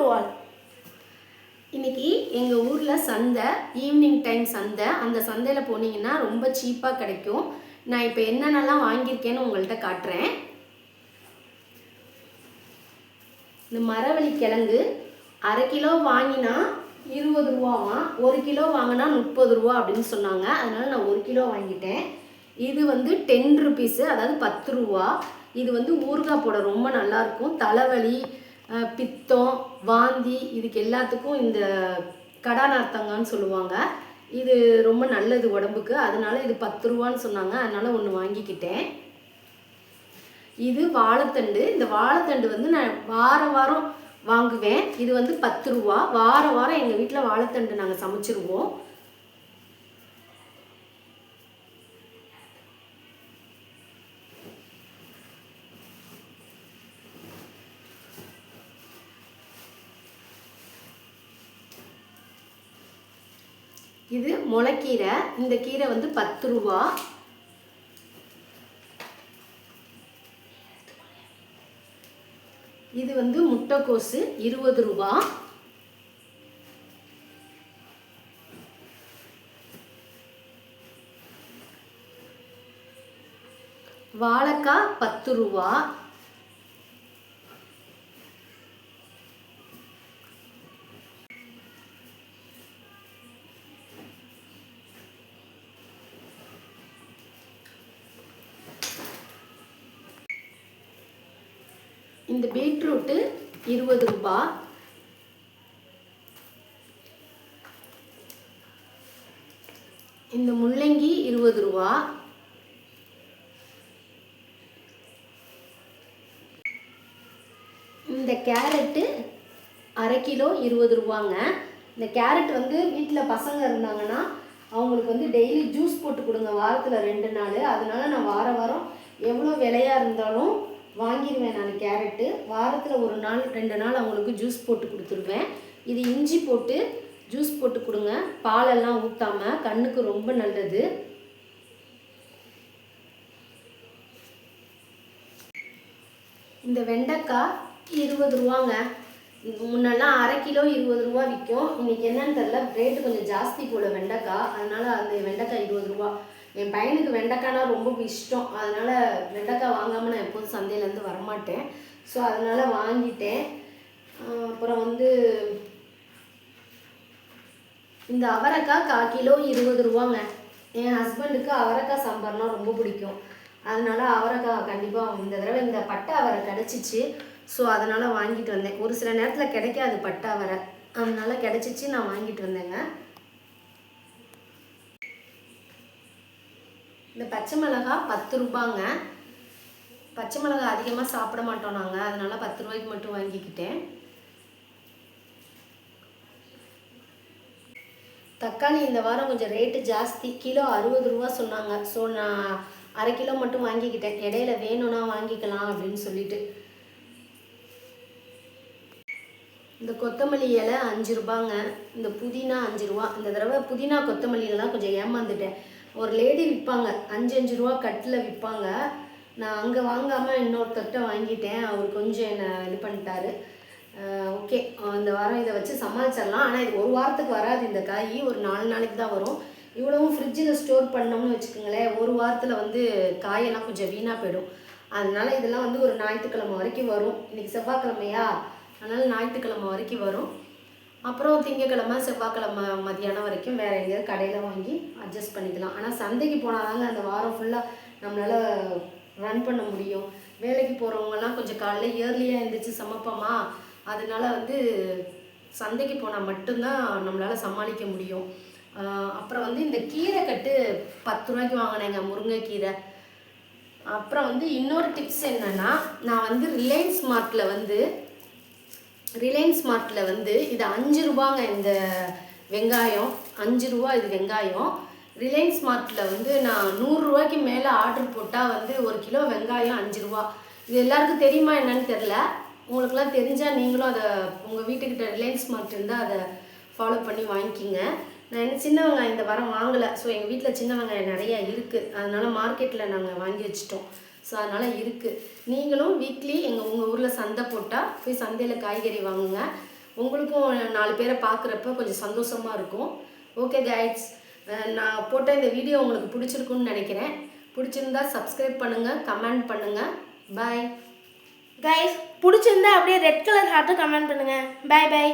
To all இன்னைக்கு எங்கள் ஊரில் சந்தை ஈவினிங் டைம் சந்தை. அந்த சந்தையில் போனீங்கன்னா ரொம்ப சீப்பாக கிடைக்கும். நான் இப்போ என்னென்னலாம் வாங்கியிருக்கேன்னு உங்கள்கிட்ட காட்டுறேன். இந்த மரவள்ளி கிழங்கு அரை கிலோ வாங்கினா இருபது ரூபாவாம் ஒரு கிலோ வாங்கினா முப்பது ரூபா அப்படின்னு சொன்னாங்க. அதனால் நான் ஒரு கிலோ வாங்கிட்டேன். இது வந்து டென் ருபீஸு அதாவது பத்து ரூபா. இது வந்து ஊறுகாய் போட ரொம்ப நல்லாயிருக்கும் தலைவலி பித்தம் வாந்தி இதுக்கு எல்லாத்துக்கும் இந்த கடாநார்த்தங்கன்னு சொல்லுவாங்க. இது ரொம்ப நல்லது உடம்புக்கு. அதனால இது பத்து ரூபான்னு சொன்னாங்க. அதனால ஒன்று வாங்கிக்கிட்டேன். இது வாழைத்தண்டு. இந்த வாழைத்தண்டு வந்து நான் வார வாரம் வாங்குவேன். இது வந்து பத்து ரூபா. வார வாரம் எங்கள் வீட்டில் வாழைத்தண்டு நாங்கள் சமைச்சிருவோம். இது முளைக்கீரை. இந்த கீரை வந்து பத்து ரூபா. இது வந்து முட்டைக்கோசு இருபது ரூபா. வாழைக்காய் பத்து ரூபா. இந்த பீட்ரூட்டு இருபது ரூபா. இந்த முள்ளங்கி இருபது ரூபா. இந்த கேரட்டு அரை கிலோ இருபது ரூபாங்க. இந்த கேரட் வந்து வீட்டில் பசங்க இருந்தாங்கன்னா அவங்களுக்கு வந்து டெய்லி ஜூஸ் போட்டு கொடுங்க. வாரத்தில் ரெண்டு நாள். அதனால நான் வார வாரம் எவ்வளோ விலையாக இருந்தாலும் வாங்கிடுவேன் நான் கேரட்டு. வாரத்தில் ஒரு நாள் ரெண்டு நாள் அவங்களுக்கு ஜூஸ் போட்டு கொடுத்துருவேன். இது இஞ்சி போட்டு ஜூஸ் போட்டு கொடுங்க. பாலெல்லாம் ஊற்றாமல் கண்ணுக்கு ரொம்ப நல்லது. இந்த வெண்டைக்காய் இருபது ரூபாங்க. முன்னெல்லாம் அரை கிலோ இருபது ரூபா விற்கும். இன்னைக்கு என்னன்னு தெரில ரேட்டு கொஞ்சம் ஜாஸ்தி போல வெண்டைக்காய். அதனால அந்த வெண்டைக்காய் இருபது ரூபா. என் பையனுக்கு வெண்டைக்காய்னா ரொம்ப இஷ்டம். அதனால் வெண்டைக்காய் வாங்காமல் நான் எப்போதும் சந்தையிலேருந்து வரமாட்டேன். ஸோ அதனால் வாங்கிட்டேன். அப்புறம் வந்து இந்த அவரைக்காய் கால் கிலோ இருபது ரூபாங்க. என் ஹஸ்பண்டுக்கு அவரைக்காய் சாம்பார்னா ரொம்ப பிடிக்கும். அதனால் அவரைக்காய் கண்டிப்பாக இந்த தடவை இந்த பட்டை அவரை கிடச்சிச்சு. ஸோ அதனால் வாங்கிட்டு வந்தேன். ஒரு சில நேரத்தில் கிடைக்காது பட்டை அவரை. அதனால் கிடச்சிச்சு நான் வாங்கிட்டு வந்தேங்க. இந்த பச்சை மிளகாய் பத்து ரூபாங்க. பச்சை மிளகாய் அதிகமாக சாப்பிட மாட்டோம் நாங்கள் அதனால் பத்து ரூபாய்க்கு மட்டும் வாங்கிக்கிட்டேன். தக்காளி இந்த வாரம் கொஞ்சம் ரேட்டு ஜாஸ்தி. கிலோ அறுபது ரூபா சொன்னாங்க. ஸோ நான் அரை கிலோ மட்டும் வாங்கிக்கிட்டேன். இடையில வேணும்னா வாங்கிக்கலாம் அப்படின்னு சொல்லிட்டு. இந்த கொத்தமல்லி இலை அஞ்சு ரூபாங்க. இந்த புதினா அஞ்சு ரூபா. இந்த தடவை புதினா கொத்தமல்லியிலலாம் கொஞ்சம் ஏமாந்துட்டேன். ஒரு லேடி விற்பாங்க. அஞ்சு அஞ்சு ரூபா கட்டில் விற்பாங்க. நான் அங்கே வாங்காமல் இன்னொருத்தர்கிட்ட வாங்கிட்டேன். அவர் கொஞ்சம் என்னை இது பண்ணிட்டாரு. ஓகே. இந்த வாரம் இதை வச்சு சமாளிச்சிடலாம். ஆனால் இது ஒரு வாரத்துக்கு வராது இந்த காய். ஒரு நாலு நாளைக்கு தான் வரும். இவ்வளவும் ஃப்ரிட்ஜில் ஸ்டோர் பண்ணோம்னு வச்சுக்கோங்களேன் ஒரு வாரத்தில் வந்து காயெல்லாம் கொஞ்சம் வீணாக போயிடும். அதனால இதெல்லாம் வந்து ஒரு ஞாயிற்றுக்கிழமை வரைக்கும் வரும். இன்றைக்கி செவ்வாய்க்கிழமையா? அதனால் ஞாயிற்றுக்கிழமை வரைக்கும் வரும். அப்புறம் திங்கக்கிழமை செவ்வாய்க்கிழமை மதியானம் வரைக்கும் வேறு எங்கேயாவது கடையில் வாங்கி அட்ஜஸ்ட் பண்ணிக்கலாம். ஆனால் சந்தைக்கு போனாதாங்க அந்த வாரம் ஃபுல்லாக நம்மளால் ரன் பண்ண முடியும். வேலைக்கு போகிறவங்கலாம் கொஞ்சம் காலைல இயர்லியாக எழுந்திரிச்சு சமைப்போமா? அதனால வந்து சந்தைக்கு போனால் மட்டும்தான் நம்மளால் சமாளிக்க முடியும். அப்புறம் வந்து இந்த கீரை கட்டு பத்து ரூபாய்க்கு வாங்கினேங்க முருங்கைக்கீரை. அப்புறம் வந்து இன்னொரு டிப்ஸ் என்னென்னா நான் வந்து ரிலையன்ஸ் மார்ட்டில் வந்து ரிலையன்ஸ் மார்ட்டில் வந்து இது அஞ்சு ரூபாங்க இந்த வெங்காயம். அஞ்சு ரூபா இது வெங்காயம். ரிலையன்ஸ் மார்ட்டில் வந்து நான் நூறுரூவாய்க்கு மேலே ஆர்டர் போட்டால் வந்து ஒரு கிலோ வெங்காயம் அஞ்சு ரூபா. இது எல்லாருக்கும் தெரியுமா என்னன்னு தெரில உங்களுக்குலாம் தெரிஞ்சால் நீங்களும் அதை உங்கள் வீட்டுக்கிட்ட ரிலையன்ஸ் மார்ட் இருந்தால் அதை ஃபாலோ பண்ணி வாங்கிக்கிங்க. நான் என்ன சின்ன வெங்காயம் இந்த வாரம் வாங்கலை. ஸோ எங்கள் வீட்டில் சின்ன வெங்காயம் நிறையா இருக்குது அதனால் மார்க்கெட்டில் நாங்கள் வாங்கி வச்சிட்டோம். ஸோ அதனால் இருக்குது நீங்களும் வீக்லி எங்கள் உங்கள் சந்தை போட்டால் போய் சந்தையில் காய்கறி வாங்குங்க. உங்களுக்கும் நாலு பேரை பார்க்குறப்ப கொஞ்சம் சந்தோஷமாக இருக்கும். ஓகே கைட்ஸ் நான் போட்ட இந்த வீடியோ உங்களுக்கு பிடிச்சிருக்குன்னு நினைக்கிறேன். பிடிச்சிருந்தா சப்ஸ்கிரைப் பண்ணுங்கள் கமெண்ட் பண்ணுங்கள் பாய் கைஸ் பிடிச்சிருந்தா அப்படியே ரெட் கலர் ஹார்ட்டு கமெண்ட் பண்ணுங்கள் பாய் பாய்